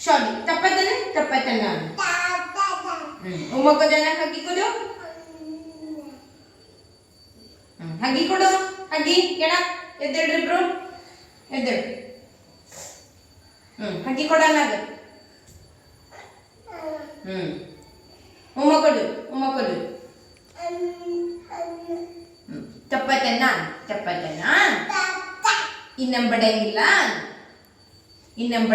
ಶಾಲಿ ತಪ್ಪತನ ತಪ್ಪತನ ಉಮ್ಮಕ್ಕ ಜನ ಹಗ್ಗಿ ಕೊಡು. ಹಗ್ಗಿ ಕೊಡು. ಹಗ್ಗಿ ಎಣ ಎದ್ದೇಳ್ರಿ ಇಬ್ರು. ಎದ್ದೇಳು ಹ್ಮ್, ಹಗ್ಗಿ ಕೊಡಲ್ಲ ಅದು. ಹ್ಮ್ ಉಮ್ಮ ಕೊಡು ಉಮ್ಮ ಕೊಡು ಚಪ್ಪತನ ಚಪ್ಪತನ ಇನ್ನೊಂದು ಬಡಿಯಂಗಿಲ್ಲ ಇನ್ನೊಂದು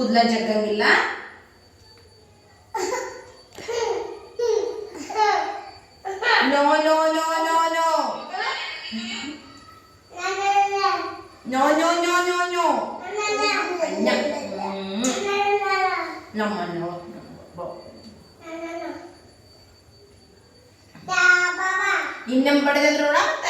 ಕುದ್ಲ ಜಗ್ಗಂಗಿಲ್ಲ no no no no no no no no no no ಅನ್ನ ಹ್ಮ್. ನಮ್ಮ ನೋ ಇನ್ನಂಬಡದ್ರ ಅಂತ Oops.